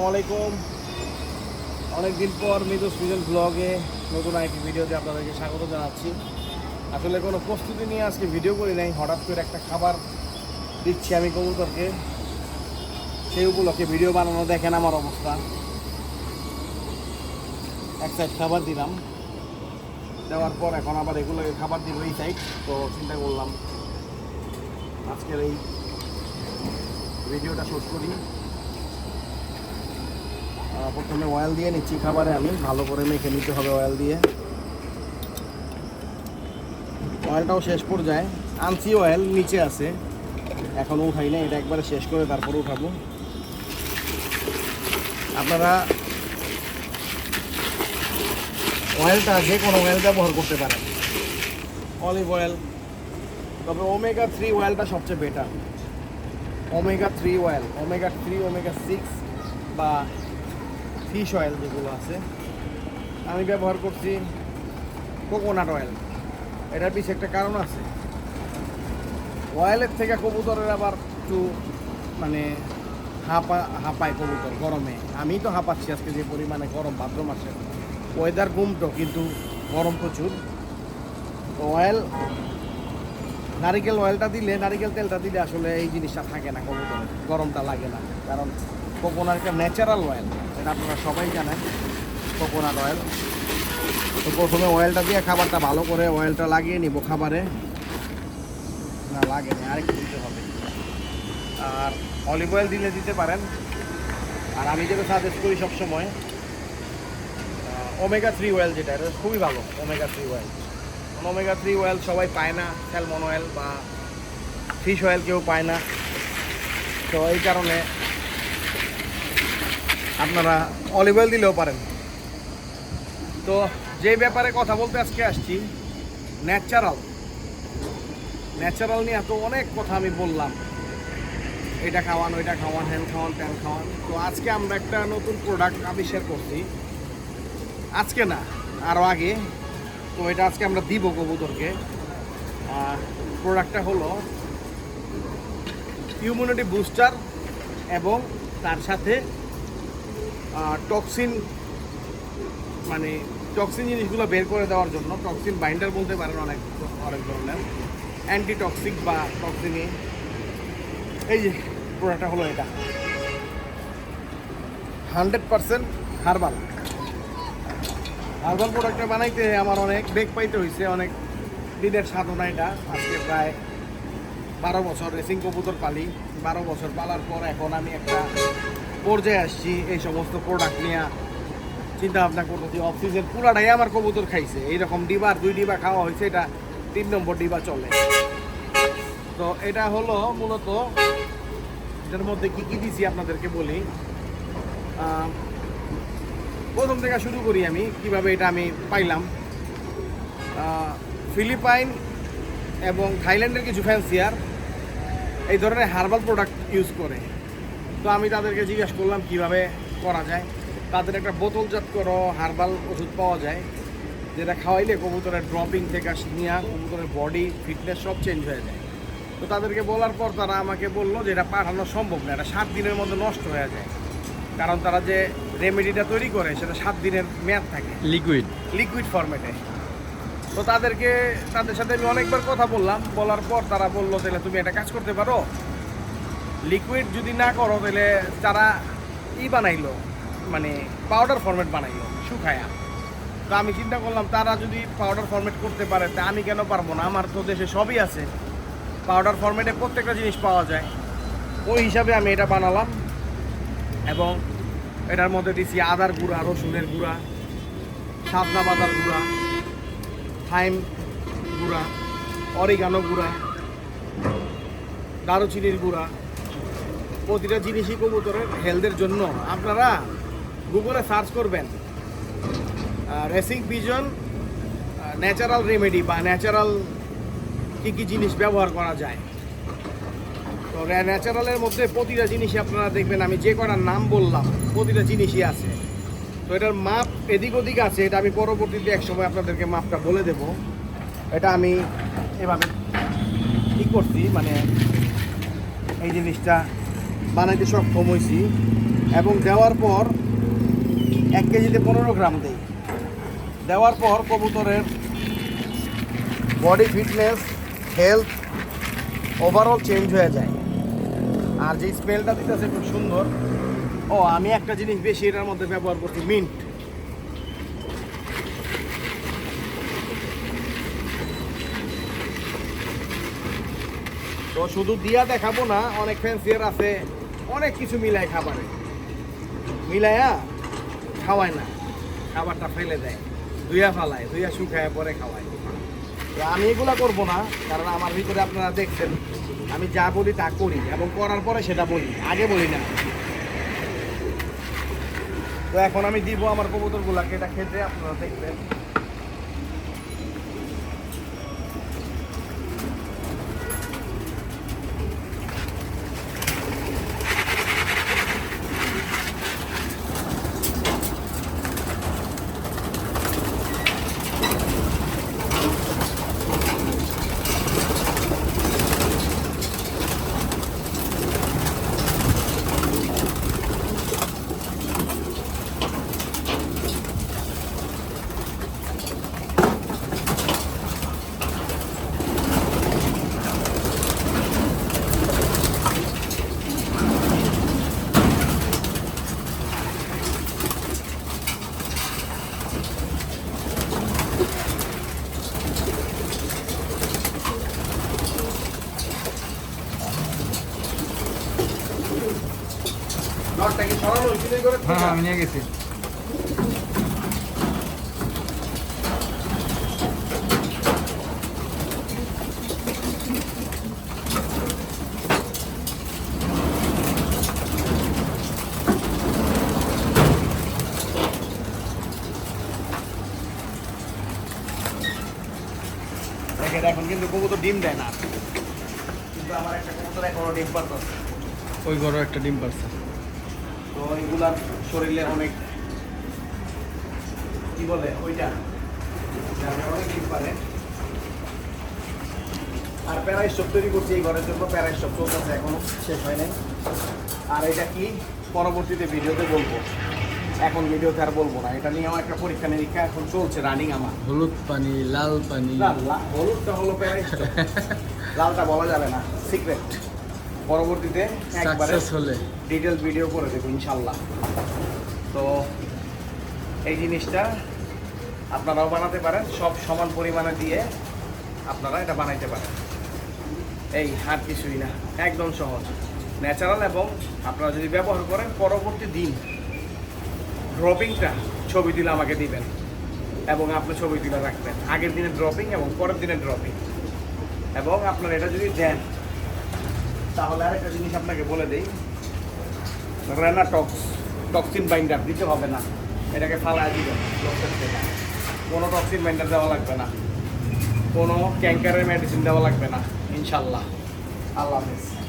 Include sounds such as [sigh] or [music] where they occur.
আসসালামাইকুম অনেকদিন পর মৃদু সুজন ব্লগে নতুন একটি ভিডিওতে আপনাদেরকে স্বাগত জানাচ্ছি। আসলে কোনো প্রস্তুতি নিয়ে আজকে ভিডিও করি নাই, হঠাৎ করে একটা খাবার দিচ্ছি আমি কবুতরকে। সেই উপলক্ষে ভিডিও বানানো, দেখেন আমার অবস্থা। এক সাইড খাবার দিলাম। দেওয়ার পর এখন আবার এগুলোকে খাবার দিব এই সাইড তো চিন্তা করলাম আজকের এই ভিডিওটা শ্যুট করি। প্রথমে অয়েল দিয়ে নিচ্ছি খাবারে আমি। ভালো করে মেখে নিতে হবে অয়েল দিয়ে। অয়েলটাও শেষ পর্যায়ে। আনছি অয়েল নিচে আছে। এখনও উঠাই না এটা একবারে শেষ করে তারপর উঠাবো। আপনারা অয়েলটা যে কোনো অয়েল ব্যবহার করতে পারেন। অলিভ অয়েল তবে ওমেগা থ্রি অয়েলটা সবচেয়ে better omega three oil omega three omega six বা ফিশ অয়েল যেগুলো আছে, আমি ব্যবহার করছি কোকোনাট অয়েল। এটার পিছিয়ে একটা কারণ আছে। অয়েলের থেকে কবুতরের আবার একটু মানে হাঁপা, হাঁপায় কবুতর গরমে। আমি তো হাঁপাচ্ছি আজকে যে পরিমাণে গরম ভাদ্র মাসে। ওয়েদার গুমটো কিন্তু গরম প্রচুর। অয়েল, নারিকেল অয়েলটা দিলে, নারিকেল তেলটা দিলে আসলে এই জিনিসটা থাকে না কবুতরে। গরমটা লাগে না। কারণ কোকোনাট একটা ন্যাচারাল অয়েল এটা আপনারা সবাই জানেন, কোকোনাট অয়েল তো প্রথমে অয়েলটা দিয়ে খাবারটা ভালো করে অয়েলটা লাগিয়ে নিব খাবারে। না লাগে না আরেকটু দিতে হবে। আর অলিভ অয়েল দিলে দিতে পারেন। আর আমি যেটা সাজেস্ট করি সবসময় ওমেগা থ্রি অয়েল যেটা, এটা খুবই ভালো omega three oil omega three oil সবাই পায় না স্যালমন অয়েল বা ফিশ অয়েল কেউ পায় না। তো এই কারণে আপনারা অলিভ অয়েল দিলেও পারেন। তো যে ব্যাপারে কথা বলতে আজকে আসছি ন্যাচারাল ন্যাচারাল নিয়ে এত অনেক কথা আমি বললাম। এটা খাওয়ান, ওইটা খাওয়ান হ্যান খাওয়ান ত্যান খাওয়ান। তো আজকে আমরা একটা নতুন প্রোডাক্ট আবিষ্কার করছি। আজকে না আরও আগে। তো এটা আজকে আমরা দিব কবুতরকে। প্রোডাক্টটা হলো ইমিউনিটি বুস্টার এবং তার সাথে টক্সিন মানে টক্সিন জিনিসগুলো বের করে দেওয়ার জন্য টক্সিন বাইন্ডার বলতে পারেন অনেক অনেক ধরনের অ্যান্টিটক্সিক বা টক্সিনে এই যে প্রোডাক্টটা হলো এটা। হান্ড্রেড পারসেন্ট হার্বাল হার্বাল প্রোডাক্টটা বানাইতে আমার অনেক বেগ পাইতে হয়েছে অনেক দিনের সাধনা এটা। আজকে প্রায় বারো বছর রেসিং কবুতর পালি, বারো বছর পালার পর এখন আমি একটা পর্যায়ে আসছি, এই সমস্ত প্রোডাক্ট নিয়ে চিন্তা ভাবনা করতেছি। অফিসের পুরাটাই আমার কবুতর খাইছে। এইরকম ডিবার দুই ডিবা খাওয়া হয়েছে, এটা তিন নম্বর ডিবা চলে। তো এটা হলো মূলত, এটার মধ্যে কি কি দিছি আপনাদেরকে বলি। প্রথম থেকে শুরু করি আমি, কীভাবে এটা আমি পাইলাম। ফিলিপাইন এবং থাইল্যান্ডের কিছু ফ্যান্সিয়ার এই ধরনের হার্বাল প্রোডাক্ট ইউজ করে। তো আমি তাদেরকে জিজ্ঞেস করলাম কীভাবে করা যায়। তাদের একটা বোতলজাত করো হার্বাল ওষুধ পাওয়া যায় যেটা খাওয়াইলে কবুতরের ড্রপিং থেকে নিয়ে কবুতরের বডি ফিটনেস সব চেঞ্জ হয়ে যায়। তো তাদেরকে বলার পর তারা আমাকে বলল যে এটা পাঠানো সম্ভব না এটা সাত দিনের মধ্যে নষ্ট হয়ে যায়। কারণ তারা যে রেমেডিটা তৈরি করে সেটা সাত দিনের মেয়াদ থাকে। লিকুইড লিকুইড ফরম্যাটে তো তাদেরকে তাদের সাথে আমি অনেকবার কথা বললাম বলার পর তারা বলল তাহলে তুমি একটা কাজ করতে পারো লিকুইড যদি না করো, তাহলে তারা ই বানাইলো মানে পাউডার ফরম্যাট বানাইলো, শুকায়া। তো আমি চিন্তা করলাম, তারা যদি পাউডার ফরম্যাট করতে পারে, তা আমি কেন পারব না? আমার তো দেশে সবই আছে। পাউডার ফরম্যাটে প্রত্যেকটা জিনিস পাওয়া যায়। ওই হিসাবে আমি এটা বানালাম। এবং এটার মধ্যে দিছি আদার গুঁড়া, রসুনের গুঁড়া সাদনা বাদার গুঁড়া থাইম গুঁড়া অরিগানো গুঁড়া, দারুচিনির গুঁড়া প্রতিটা জিনিসই কবুতরের হেলথের জন্য। আপনারা গুগলে সার্চ করবেন রেসিং পিজন ন্যাচারাল রেমেডি বা ন্যাচারাল কী কী জিনিস ব্যবহার করা যায়। তো ন্যাচারালের মধ্যে প্রতিটা জিনিসই আপনারা দেখবেন, আমি যে কটার নাম বললাম, প্রতিটা জিনিসই আছে। তো এটার মাপ এদিক ওদিক আছে, এটা আমি পরবর্তীতে এক সময় আপনাদেরকে মাপটা বলে দেব। এটা আমি এভাবে ঠিক করছি মানে এই জিনিসটা বানাইতে সক্ষম হয়েছি এবং দেওয়ার পর এক কেজিতে পনেরো গ্রাম দেই। দেওয়ার পর কবুতরের body fitness, health overall change হয়ে যায়। আর যে স্মেলটা দিতেছে খুব সুন্দর। ও, আমি একটা জিনিস বেশি এটার মধ্যে ব্যবহার করছি, মিন্ট। তো শুধু দিয়া দেখাবো না, অনেক ফ্যান্সিয়ার আছে। অনেক কিছু মিলায় খাবারে। মিলায়া খাওয়ায় না, খাবারটা ফেলে দেয়, ধুইয়া ফালায়, ধুইয়া শুকায়, পরে খাওয়ায়। তো আমি এগুলা করব না, কারণ আমার ভিতরে আপনারা দেখছেন, আমি যা বলি তা করি, এবং করার পরে সেটা বলি, আগে বলি না। তো এখন আমি দিব আমার কবুতরগুলাকে, এটা খেতে আপনারা দেখবেন। হ্যাঁ হ্যাঁ আমি নিয়ে গেছি। দেখেন এখন কিন্তু কবুতর ডিম দেয় না। কিন্তু আমার একটা কবুতর এখনও ডিম পারতেছে ওই বড় একটা ডিম পারছে তো এগুলার শরীরে অনেক কি বলে ওইটা? অনেক পারে আর প্যারাইস সব তৈরি করছি এই ঘরের জন্য। প্যারাইস সব চলতেছে এখনও শেষ হয় নাই। আর এটা কি? পরবর্তীতে ভিডিওতে বলব। এখন ভিডিওতে আর বলব না। এটা নিয়ে আমার একটা পরীক্ষা নিরীক্ষা এখন চলছে রানিং আমার। হলুদ পানি লাল পানি। হলুদটা হলো প্যারাইস [laughs] লালটা বলা যাবে না। সিক্রেট পরবর্তীতে একবারে সাকসেস হলে। ডিটেল ভিডিও করে দেবো ইনশাল্লাহ তো এই জিনিসটা আপনারাও বানাতে পারেন সব সমান পরিমাণে দিয়ে আপনারা এটা বানাইতে পারেন। এই হাত কিছুই না একদম সহজ। ন্যাচারাল এবং আপনারা যদি ব্যবহার করেন পরবর্তী দিন ড্রপিংটা ছবি তুলে আমাকে দিবেন এবং আপনি ছবি তুলে রাখবেন। আগের দিনের ড্রপিং এবং পরের দিনের ড্রপিং এবং আপনারা এটা যদি দেন তাহলে আরেকটা জিনিস আপনাকে বলে দিই। রেনা টক্স টক্সিন বাইন্ডার দিতে হবে না। এটাকে ফালায় দিবেন কোনো টক্সিন বাইন্ডার দেওয়া লাগবে না। কোনো ক্যাঙ্কারের মেডিসিন দেওয়া লাগবে না, ইনশাল্লাহ। আল্লাহ হাফেজ।